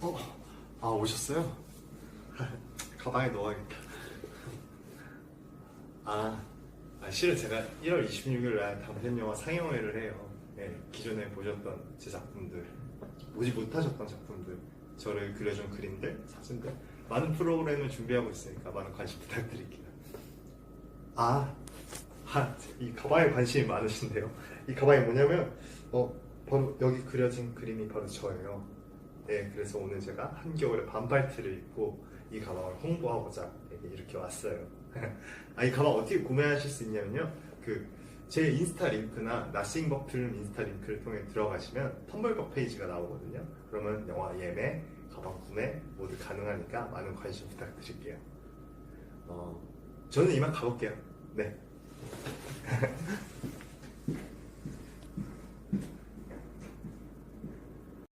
어, 아 오셨어요? 가방에 넣어야겠다. 아, 아, 실은 제가 1월 26일 날 당신 영화 상영회를 해요. 네, 기존에 보셨던 제 작품들, 보지 못하셨던 작품들, 저를 그려준 그림들, 사진들, 많은 프로그램을 준비하고 있으니까 많은 관심 부탁드릴게요. 아, 아, 이 가방에 관심이 많으신데요. 이 가방이 뭐냐면, 어, 바로 여기 그려진 그림이 바로 저예요. 네, 그래서 오늘 제가 한겨울에 반팔티를 입고 이 가방을 홍보하고자 이렇게 왔어요. 아, 이 가방 어떻게 구매하실 수 있냐면요. 그, 제 인스타 링크나 나싱버 필름 인스타 링크를 통해 들어가시면 텀블벅 페이지가 나오거든요. 그러면 영화 예매, 가방 구매 모두 가능하니까 많은 관심 부탁드릴게요. 어, 저는 이만 가볼게요. 네.